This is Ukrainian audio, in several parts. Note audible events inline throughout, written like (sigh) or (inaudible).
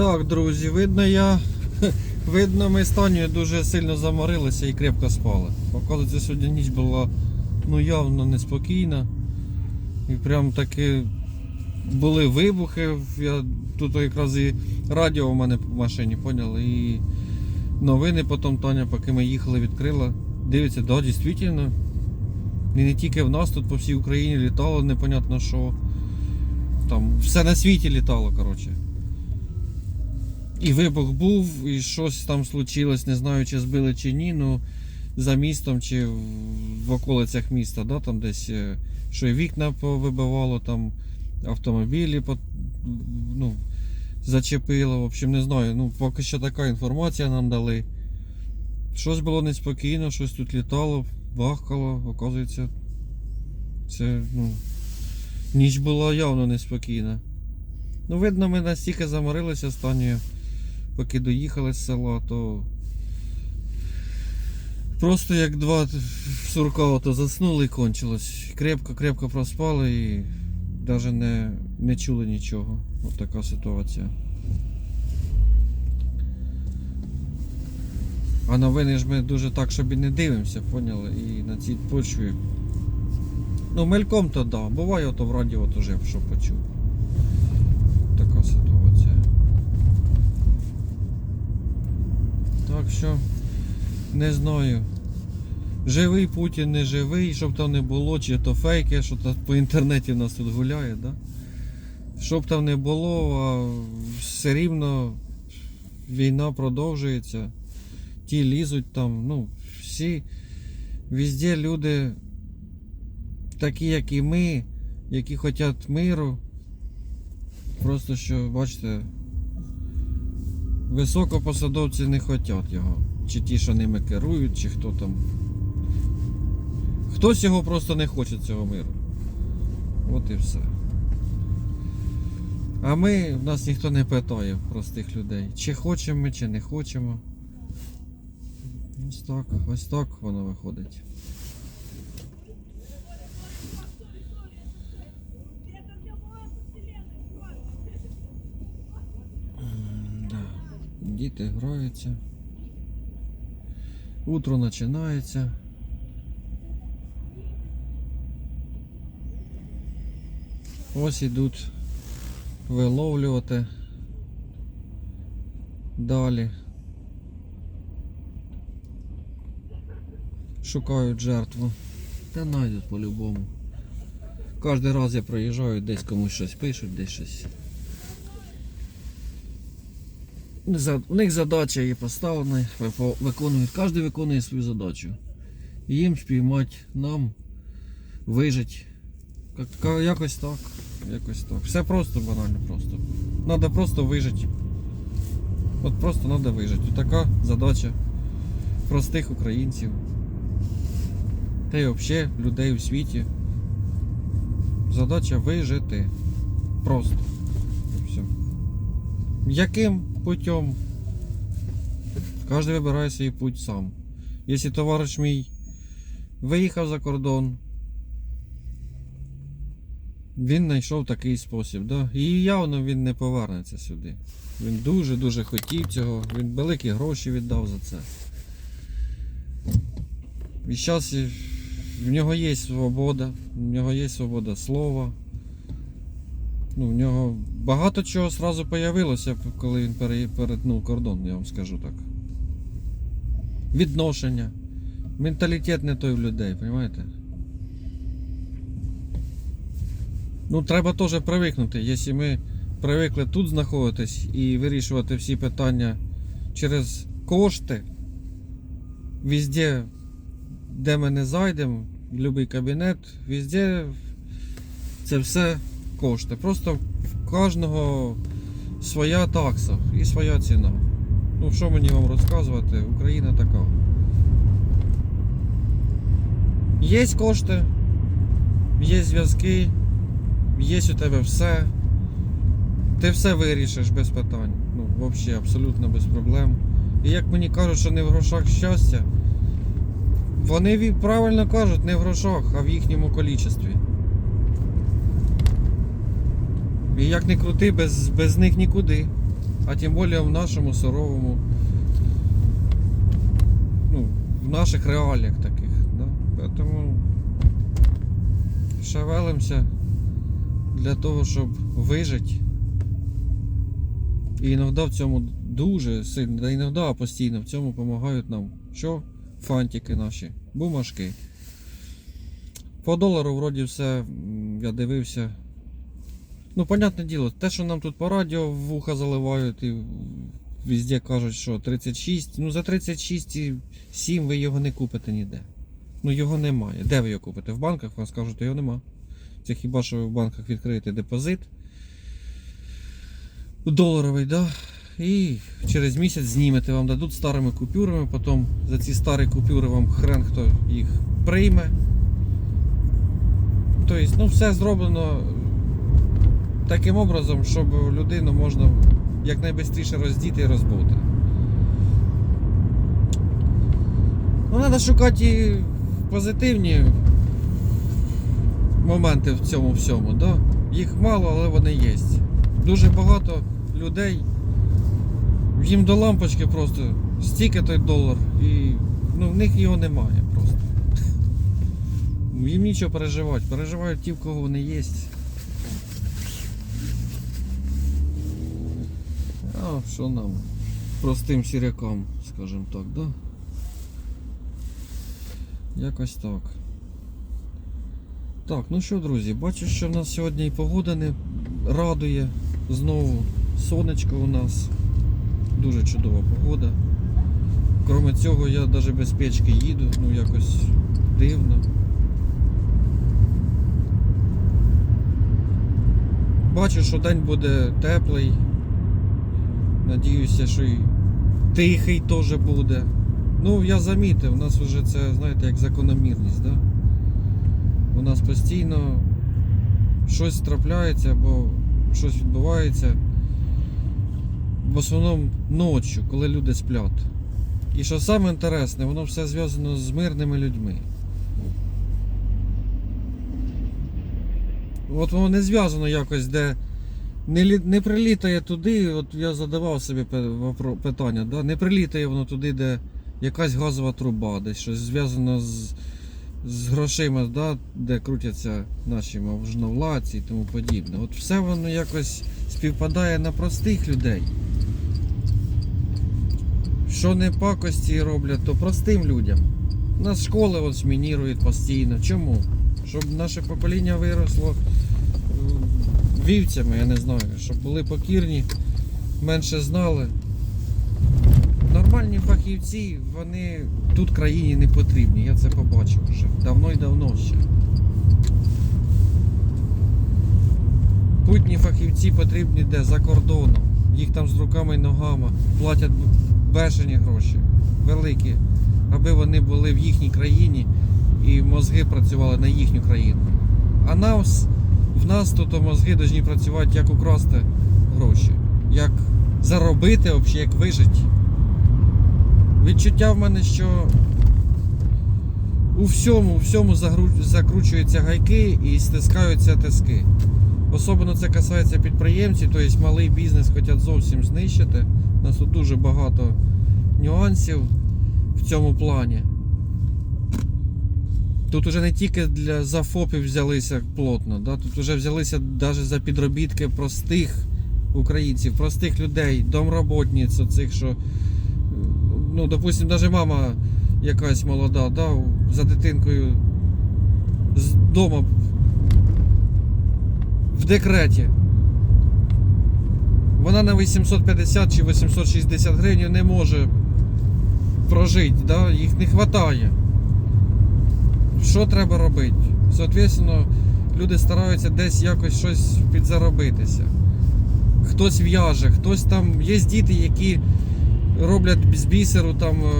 Так, друзі, видно я. (laughs) Видно, ми з Танею дуже сильно заморилися і крепко спали. Оказується, сьогодні ніч була ну явно неспокійна. І прям таки були вибухи. Я тут якраз і радіо у мене в машині, поняли? І новини потім Таня, поки ми їхали, відкрила. Дивиться, да, дійсно. І не тільки в нас тут по всій Україні літало, непонятно що. Там все на світі літало, коротше. І вибух був, і щось там случилось, не знаю, чи збили чи ні, ну за містом чи в, околицях міста, да, там десь е, що і вікна повибивало, там автомобілі ну, зачепило. В общем, не знаю. Ну, поки що така інформація нам дали. Щось було неспокійно, щось тут літало, бахкало, оказується. Це, ну, ніч була явно неспокійна. Ну, видно, ми настільки заморилися останньою, поки доїхали з села, то просто як два сурка ото заснули і кончилось. Крепко-крепко проспали і навіть не, не чули нічого. От така ситуація. А новини ж ми дуже так, щоб і не дивимося, поняли? І на цій почві. Ну, мельком то да. Буває ото в радіо то жив, що почув. Така ситуація. Так що не знаю. Живий Путін, не живий, щоб там не було, чи то фейки, що то по інтернеті в нас тут гуляє, да? Щоб там не було, а все рівно війна продовжується. Ті лізуть там, ну, всі, везде люди такі, як і ми, які хочуть миру. Просто що, бачите, високопосадовці не хочуть його. Чи ті, що ними керують, чи хто там. Хтось його просто не хоче цього миру. От і все. А ми, в нас ніхто не питає простих людей, чи хочемо ми, чи не хочемо. Ось так, ось так воно виходить. М, Да. Діти граються. Утро починається. Ось ідуть виловлювати далі. Шукають жертву. Та знайдуть по-любому. Кожен раз я проїжджаю, десь комусь щось пишуть, десь щось. Не за- У них задача є поставлена, виконують, кожен виконує свою задачу. Їм спіймати, нам вижити. Якось так. Якось так. Все просто банально просто. Надо просто вижити. От просто треба вижити. Така задача простих українців. Та й взагалі людей у світі. Задача вижити. Просто. Все. Яким путем? Кожен вибирає свій путь сам. Якщо товариш мій виїхав за кордон, він знайшов такий спосіб, да? і явно він не повернеться сюди. Він дуже-дуже хотів цього, він великі гроші віддав за це. І зараз в нього є свобода, в нього є свобода слова. Ну, в нього багато чого одразу появилося, коли він перетнув кордон, я вам скажу так. Відношення. Менталітет не той в людей, розумієте? Ну, треба теж привикнути. Якщо ми привикли тут знаходитись і вирішувати всі питання через кошти, везде, де ми не зайдемо, будь-який кабінет, везде це все кошти. Просто в кожного своя такса і своя ціна. Ну, що мені вам розказувати? Україна така. Є кошти, є зв'язки, є у тебе все. Ти все вирішиш без питань. Ну, взагалі, абсолютно без проблем. І як мені кажуть, що не в грошах щастя, вони правильно кажуть, не в грошах, а в їхньому количестві. І як не крути, без, без них нікуди. А тим більше в нашому суровому, ну, в наших реаліях таких. Да? Тому шевелимося для того, щоб вижити. І іноді в цьому дуже сильно, да іноді, а постійно в цьому допомагають нам. Що? Фантики наші, бумажки. По долару вроді все, я дивився. Ну, понятне діло, те, що нам тут по радіо в вуха заливають і везде кажуть, що 36. Ну за 36 і 7 ви його не купите ніде. Ну його немає. Де ви його купите? В банках вам скажуть, його нема. Це хіба що ви в банках відкриєте депозит. Доларовий, да? І через місяць знімете, вам дадуть старими купюрами, потім за ці старі купюри вам хрен хто їх прийме. Тобто, ну все зроблено таким образом, щоб людину можна якнайбистріше роздіти і розбути. Ну, треба шукати позитивні моменти в цьому всьому. Да? Їх мало, але вони є. Дуже багато людей. Їм до лампочки просто стільки той долар і ну, в них його немає просто. Їм нічого переживати. Переживають ті, в кого вони є. Що нам? Простим сірякам, скажімо так, да? Якось так. Так, ну що, друзі, бачу, що в нас сьогодні і погода не радує. Знову сонечко у нас. Дуже чудова погода. Кроме цього, я навіть без печки їду, ну якось дивно. Бачу, що день буде теплий. Надіюся, що і тихий теж буде. Ну, я замітив, у нас вже це, знаєте, як закономірність, да? У нас постійно щось трапляється або щось відбувається. В основному ночі, коли люди сплять. І що саме інтересне, воно все зв'язано з мирними людьми. От воно не зв'язано якось, де не, не прилітає туди, от я задавав собі питання, да? не прилітає воно туди, де якась газова труба, десь щось зв'язано з, з грошима, да? де крутяться наші можновладці і тому подібне. От все воно якось співпадає на простих людей. Що не пакості роблять, то простим людям. Нас школи от змінірують постійно. Чому? Щоб наше покоління виросло вівцями, я не знаю, щоб були покірні, менше знали. Нормальні фахівці, вони тут країні не потрібні, я це побачив вже. Давно і давно ще. Путні фахівці потрібні де? За кордоном. Їх там з руками і ногами платять бешені гроші, великі, аби вони були в їхній країні і мозги працювали на їхню країну. А нас, в нас тут мозги повинні працювати як украсти гроші, як заробити, взагалі, як вижити. Відчуття в мене, що у всьому, у всьому закручуються гайки і стискаються тиски. Особливо це касається підприємців, тобто малий бізнес хочуть зовсім знищити. У нас тут дуже багато нюансів в цьому плані. Тут уже не тільки для за ФОПів взялися плотно, да? тут вже взялися навіть за підробітки простих українців, простих людей, домроботниць, оцих, що, ну, допустим, навіть мама якась молода, да, за дитинкою з дому в декреті. Вона на 850 чи 860 гривень не може прожити, да? їх не вистачає. Що треба робити? Соответственно, люди стараються десь якось щось підзаробитися. Хтось в'яже, хтось там. Є діти, які роблять з бісеру там е,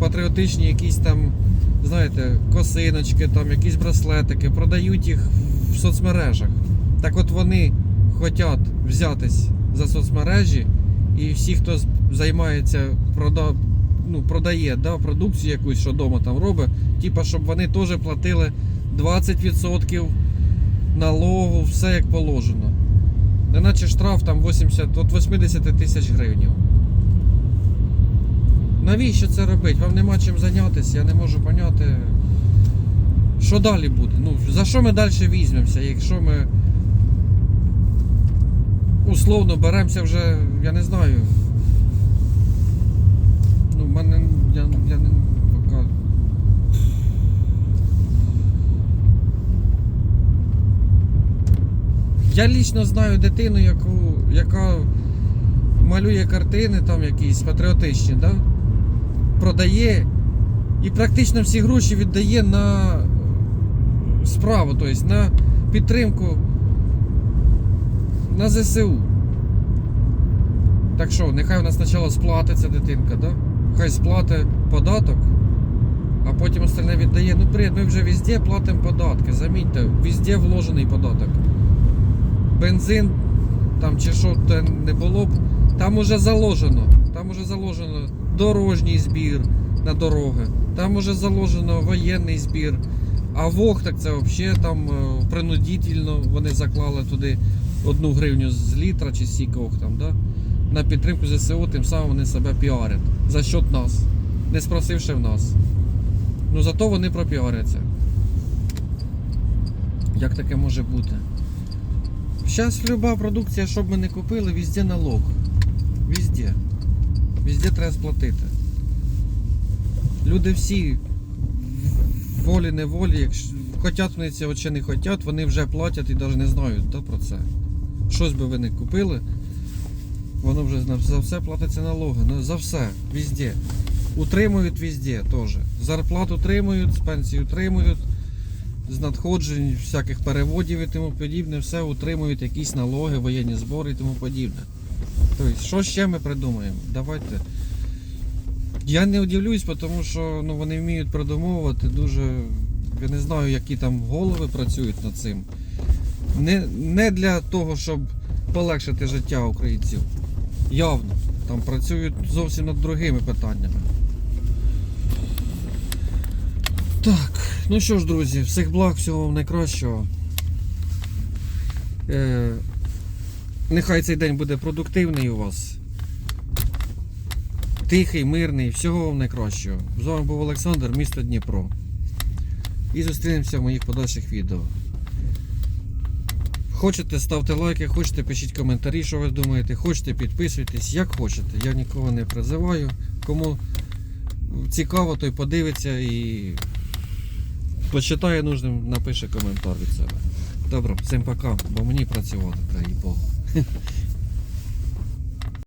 патріотичні якісь там, знаєте, косиночки, там, якісь браслетики, продають їх в соцмережах. Так от вони хочуть взятись за соцмережі, і всі, хто займається прода... ну, продає да, продукцію якусь, що вдома там робить, типа, щоб вони теж платили 20% налогу, все як положено. Неначе штраф там 80, от 80 тисяч гривень. Навіщо це робити? Вам нема чим зайнятися, я не можу поняти, що далі буде. Ну, за що ми далі візьмемося, якщо ми условно беремося вже, я не знаю. В мене я, я не поки. Я лічно знаю дитину, яку, яка малює картини там якісь патріотичні, да? продає і практично всі гроші віддає на справу, тобто на підтримку на ЗСУ. Так що, нехай у нас спочатку сплатиться дитинка, да? Хай сплатить податок, а потім остальне віддає. Ну, привіт, ми вже везде платимо податки. Замітьте, везде вложений податок. Бензин там чи що то не було б, там уже заложено. Там уже заложено дорожній збір на дороги, там уже заложено воєнний збір. А ВОГ так це взагалі там е, принудительно вони заклали туди одну гривню з літра чи сікох там, да? На підтримку ЗСУ, тим самим вони себе піарять за счет нас, не спросивши в нас. Ну зато вони пропіаряться. Як таке може бути? Зараз люба продукція, що б ми не купили, везде налог. Везде. Везде треба сплатити. Люди всі волі неволі, якщо хотять вони цього чи не хотять, вони вже платять і навіть не знають да, про це. Щось би ви не купили, воно вже за все платиться налоги. Ну, за все, везде. Утримують везде теж. Зарплату утримують, з пенсії утримують, з надходжень, всяких переводів і тому подібне, все утримують якісь налоги, воєнні збори і тому подібне. Тобто, що ще ми придумаємо? Давайте. Я не удивлюсь, тому що ну, вони вміють придумовувати дуже. Я не знаю, які там голови працюють над цим. Не, не для того, щоб полегшити життя українців. Явно. Там працюють зовсім над другими питаннями. Так, ну що ж, друзі, всіх благ, всього вам найкращого. Е, нехай цей день буде продуктивний у вас. Тихий, мирний, всього вам найкращого. З вами був Олександр, місто Дніпро. І зустрінемося в моїх подальших відео. Хочете, ставте лайки, хочете, пишіть коментарі, що ви думаєте, хочете, підписуйтесь, як хочете. Я нікого не призиваю. Кому цікаво, той подивиться і почитає нужним, напише коментар від себе. Добре, всім пока, бо мені працювати треба, і Богу.